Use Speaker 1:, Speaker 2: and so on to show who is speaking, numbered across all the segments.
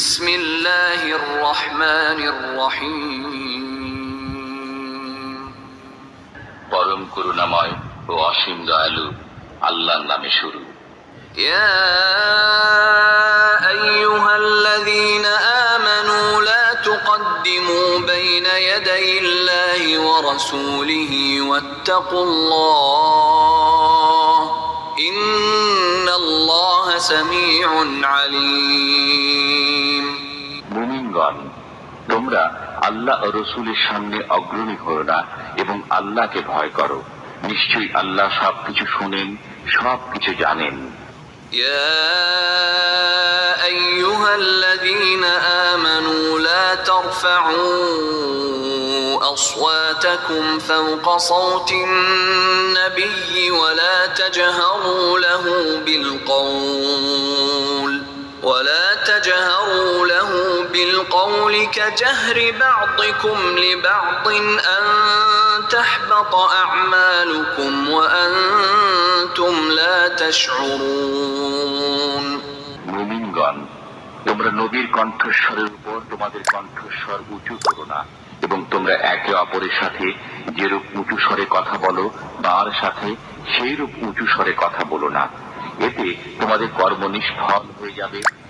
Speaker 1: بسم الله الرحمن الرحيم
Speaker 2: برم كرنا ماي واشم دالو الله نامي
Speaker 1: يا أيها الذين آمنوا لا تقدموا بين يدي الله ورسوله واتقوا الله إن الله سميع عليم
Speaker 2: তোমরা আল্লাহ রসুলের সামনে অগ্রণী হও না এবং আল্লাহকে ভয় করো নিশ্চয়ই আল্লাহ সবকিছু শুনেন সবকিছু জানেন
Speaker 1: أصواتكم فوق صوت النبي ولا تجهروا له بالقول ولا تجهروا تجهروا له بالقول كجهر بعضكم لبعض أن تحبط أعمالكم وأنتم لا تشعرون
Speaker 2: মুমিনগণ তোমরা নবীর কণ্ঠস্বরের উপর তোমাদের কণ্ঠস্বর উঁচু করো না এবং তোমরা একে অপরের সাথে যেরূপ উঁচু স্বরে কথা বলো তার সাথে সেইরূপ উঁচু স্বরে কথা বলো না এতে তোমাদের কর্ম নিষ্ফল হয়ে যাবে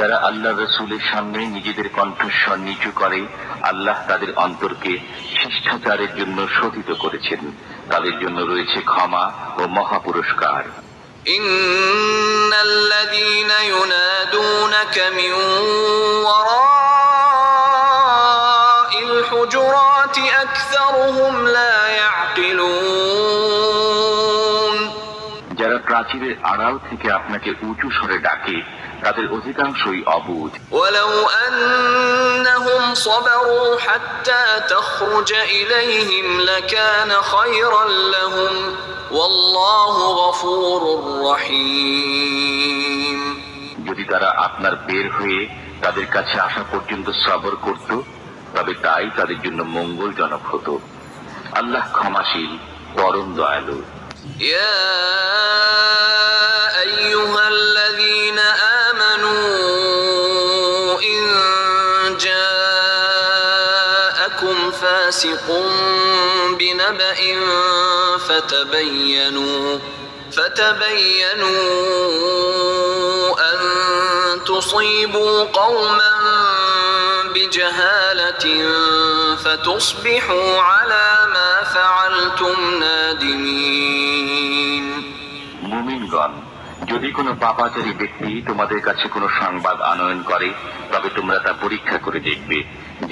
Speaker 2: যারা আল্লাহ রসুলের সামনে নিজেদের কণ্ঠস্বর নিচু করে আল্লাহ তাদের অন্তরকে শিষ্টাচারের জন্য শোধিত করেছেন তাদের জন্য রয়েছে ক্ষমা ও মহা পুরস্কার
Speaker 1: ইন্নাল্লাযীনা ইউনাদূনাকা মিন ওয়ারা
Speaker 2: প্রাচীরের আড়াল থেকে আপনাকে উঁচু স্বরে ডাকে তাদের অধিকাংশই অবুধ যদি তারা আপনার বের হয়ে তাদের কাছে আসা পর্যন্ত সবর করত তবে তাই তাদের জন্য মঙ্গলজনক হতো আল্লাহ ক্ষমাশীল পরম দয়ালু
Speaker 1: يا أيها الذين آمنوا إن جاءكم فاسق بنبأ فتبينوا فتبينوا أن تصيبوا قوما بجهالة فتصبحوا على ما فعلتم نادمين
Speaker 2: যদি কোনো পাপাচারী ব্যক্তি তোমাদের কাছে কোনো সংবাদ আনয়ন করে তবে তোমরা তা পরীক্ষা করে দেখবে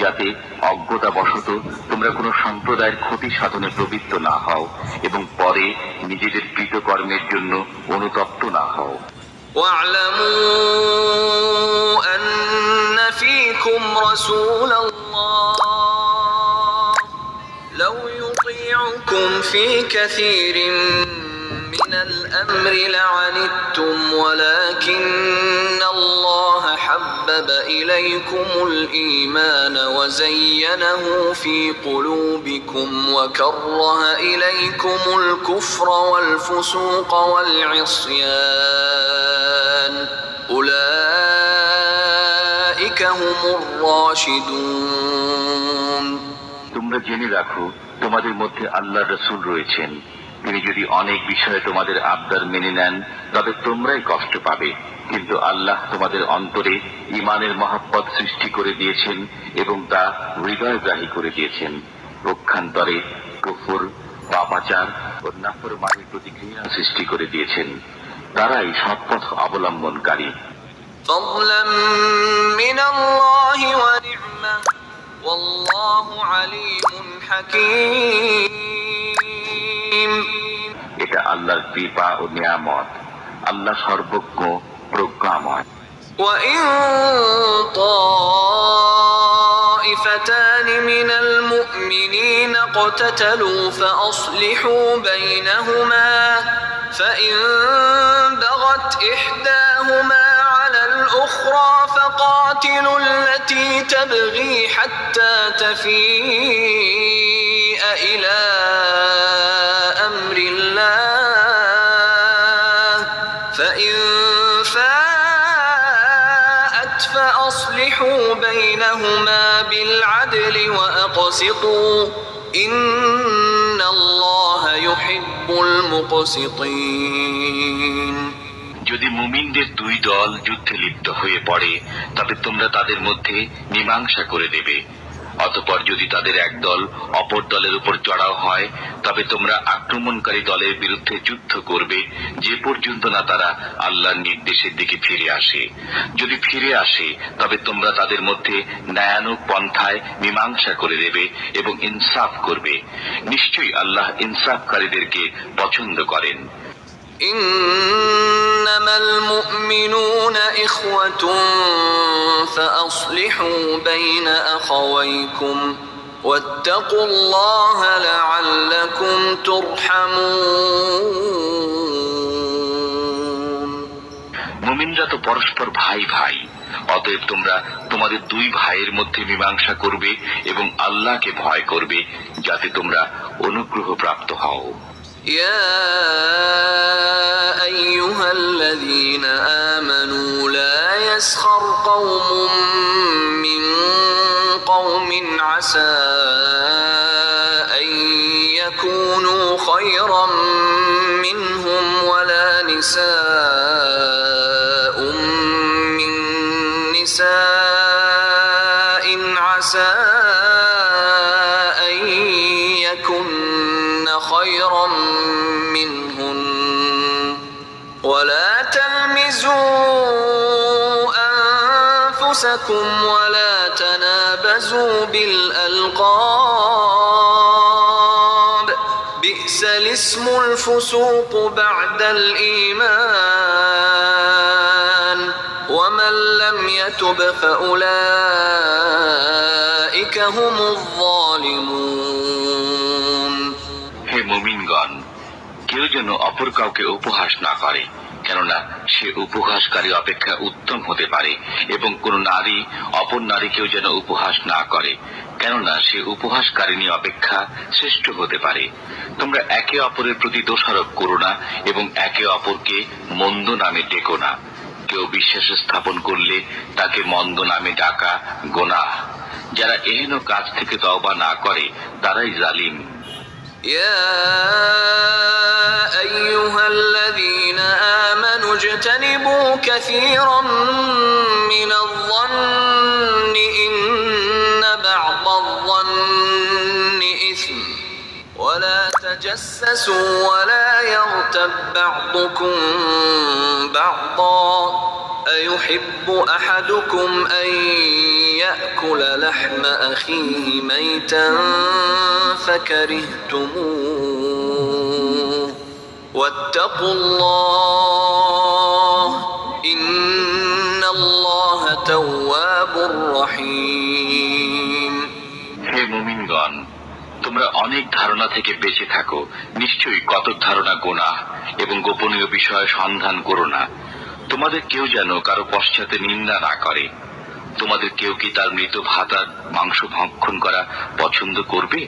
Speaker 2: যাতে অজ্ঞতা বশত তোমরা কোনো সম্প্রদায়ের ক্ষতি সাধনে প্রবৃত্ত না হও এবং পরে নিজেদের কৃতকর্মের জন্য অনুতপ্ত না হও
Speaker 1: فيكم رسول لو يطيعكم في كثير من الأمر لعنتم ولكن الله حبب إليكم الإيمان وزينه في قلوبكم وكره إليكم الكفر والفسوق والعصيان أولئك هم الراشدون
Speaker 2: তোমাদের মধ্যে আল্লাহ রসুল রয়েছেন তিনি যদি অনেক বিষয়ে তোমাদের আবদার মেনে নেন তবে তোমরাই কষ্ট পাবে কিন্তু আল্লাহ তোমাদের অন্তরে ইমানের মহাপদ সৃষ্টি করে দিয়েছেন এবং তা হৃদয়গ্রাহী করে দিয়েছেন পক্ষান্তরে কুফুর পাপাচার ও নাফর প্রতি প্রতিক্রিয়া সৃষ্টি করে দিয়েছেন তারাই সৎপথ অবলম্বনকারী
Speaker 1: والله عليم حكيم
Speaker 2: এটা আল্লাহর কৃপা ও الله আল্লাহ সর্বজ্ঞ প্রজ্ঞাময়
Speaker 1: وإن طائفتان من المؤمنين اقتتلوا فأصلحوا بينهما فإن بغت إحداهما على الأخرى فقاتلوا التي تبغي حتى تفيء إلى فاءت فأصلحوا بينهما بالعدل وأقسطوا إن الله يحب المقسطين
Speaker 2: যদি মুমিনদের দুই দল যুদ্ধে লিপ্ত হয়ে পড়ে তবে তোমরা তাদের মধ্যে মীমাংসা করে দেবে অতপর যদি তাদের এক দল অপর দলের উপর চড়াও হয় তবে তোমরা আক্রমণকারী দলের বিরুদ্ধে যুদ্ধ করবে যে পর্যন্ত না তারা আল্লাহর নির্দেশের দিকে ফিরে আসে যদি ফিরে আসে তবে তোমরা তাদের মধ্যে ন্যায়ানুক পন্থায় মীমাংসা করে দেবে এবং ইনসাফ করবে নিশ্চয়ই আল্লাহ ইনসাফকারীদেরকে পছন্দ করেন
Speaker 1: إنما المؤمنون إخوة فأصلحوا بين أخويكم واتقوا الله لعلكم ترحمون
Speaker 2: মুমিনরা তো পরস্পর ভাই ভাই অতএব তোমরা তোমাদের দুই ভাইয়ের মধ্যে মীমাংসা করবে এবং আল্লাহকে ভয় করবে যাতে তোমরা অনুগ্রহ প্রাপ্ত হও
Speaker 1: يا أيها الذين آمنوا لا يسخر قوم من قوم عسى أن يكونوا خيرا منهم ولا نساء خيرا منهن ولا تلمزوا أنفسكم ولا تنابزوا بالألقاب بئس الاسم الفسوق بعد الإيمان ومن لم يتب فأولئك هم الظالمون
Speaker 2: মুমিনগণ কেউ যেন অপর কাউকে উপহাস না করে কেননা সে উপহাসকারী অপেক্ষা উত্তম হতে পারে এবং কোন নারী অপর নারীকেও যেন উপহাস না করে কেননা সে উপহাসকারিণী অপেক্ষা শ্রেষ্ঠ হতে পারে তোমরা একে অপরের প্রতি দোষারোপ করো না এবং একে অপরকে মন্দ নামে ডেকো না কেউ বিশ্বাস স্থাপন করলে তাকে মন্দ নামে ডাকা গোনা যারা এহেন কাজ থেকে তওবা না করে তারাই জালিম
Speaker 1: يا أيها الذين آمنوا اجتنبوا كثيرا من الظن إن بعض الظن إثم ولا تجسسوا ولا يغتب بعضكم بعضا أيحب أحدكم أن يأكل لحم أخيه ميتا فكرهتموه واتقوا الله إن الله تواب رحيم
Speaker 2: হে মুমিনগণ তোমরা অনেক ধারণা থেকে বেঁচে থাকো নিশ্চয়ই কত ধারণা গোনা এবং গোপনীয় বিষয়ে সন্ধান করো না তোমাদের কেউ যেন কারো পশ্চাতে নিন্দা না করে তোমাদের কেউ কি তার মৃত ভাতার মাংস ভক্ষণ করা পছন্দ করবে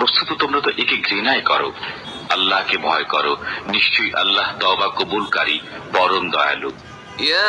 Speaker 2: বস্তুত তোমরা তো একে ঘৃণায় করো আল্লাহকে ভয় করো নিশ্চয়ই আল্লাহ তবা কবুলকারী পরম দয়ালু
Speaker 1: يا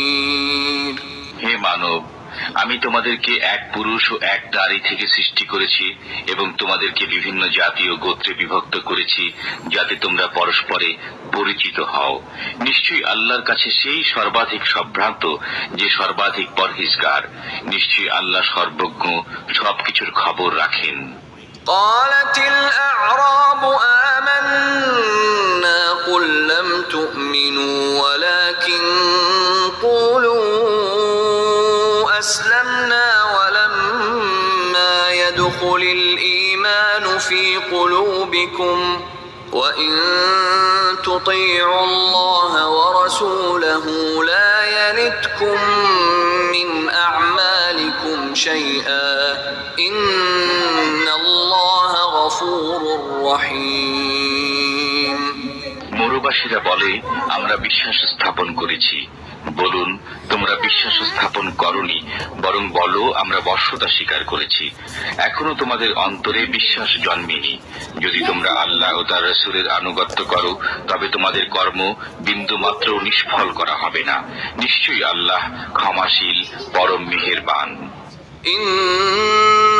Speaker 2: আমি তোমাদেরকে এক পুরুষ ও এক নারী থেকে সৃষ্টি করেছি এবং তোমাদেরকে বিভিন্ন জাতি ও গোত্রে বিভক্ত করেছি যাতে তোমরা পরস্পরে পরিচিত হও নিশ্চয়ই আল্লাহর কাছে সেই সর্বাধিক সম্ভ্রান্ত যে সর্বাধিক পরহিজগার নিশ্চয়ই আল্লাহ সর্বজ্ঞ সবকিছুর খবর রাখেন
Speaker 1: قالت الأعراب آمنا في قلوبكم وإن تطيعوا الله ورسوله لا يلتكم من أعمالكم شيئا إن الله غفور رحيم
Speaker 2: প্রবাসীরা বলে আমরা বিশ্বাস স্থাপন করেছি বলুন তোমরা বিশ্বাস স্থাপন করনি বরং বলো আমরা বর্ষতা স্বীকার করেছি এখনো তোমাদের অন্তরে বিশ্বাস জন্মেনি যদি তোমরা আল্লাহ ও তার রসুরের আনুগত্য করো তবে তোমাদের কর্ম বিন্দু মাত্র নিষ্ফল করা হবে না নিশ্চয়ই আল্লাহ ক্ষমাশীল পরম মেহের বান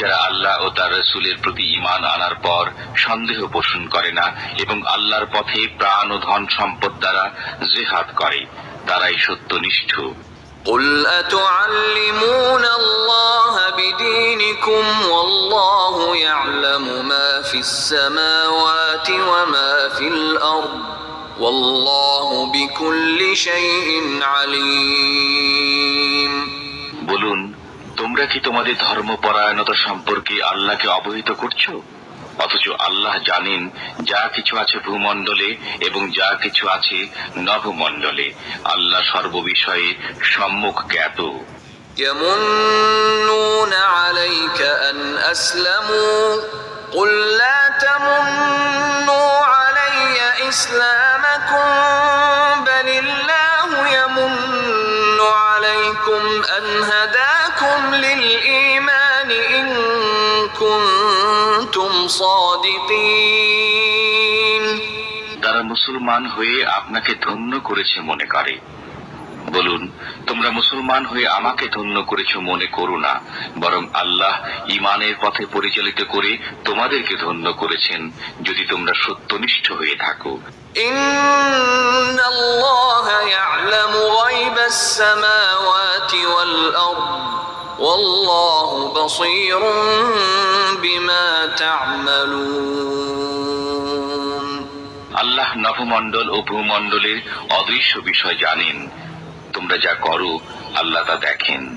Speaker 2: যারা আল্লাহ ও তার রসুলের প্রতি ইমান আনার পর সন্দেহ পোষণ করে না এবং আল্লাহর পথে প্রাণ ও ধন সম্পদ দ্বারা জেহাদ করে তারাই সত্যনিষ্ঠ قل বলুন তোমরা কি তোমাদের ধর্মপরায়ণতা সম্পর্কে আল্লাহকে অবহিত করছো অথচ আল্লাহ জানেন যা কিছু আছে ভূমণ্ডলে এবং যা কিছু আছে নভমণ্ডলে আল্লাহ সর্ববিষয়ে সম্মুখ জ্ঞাত
Speaker 1: يمنون عليك أن أسلموا قل لا تمنوا علي إسلامكم بل الله يمن عليكم للإيمان إن كنتم صادقين
Speaker 2: তারা মুসলমান হয়ে আপনাকে ধন্য করেছে মনে করে বলুন তোমরা মুসলমান হয়ে আমাকে ধন্য করেছ মনে করো না বরং আল্লাহ ইমানের পথে পরিচালিত করে তোমাদেরকে ধন্য করেছেন যদি তোমরা সত্যনিষ্ঠ হয়ে থাকো
Speaker 1: ইন্নাল্লাহা ইয়ালামু গায়বাস সামাওয়াতি ওয়াল আরদ والله بصير بما تعملون
Speaker 2: আল্লাহ নভমণ্ডল ও ভূমণ্ডলের অদৃশ্য বিষয় জানেন তোমরা যা করো আল্লাহ তা দেখেন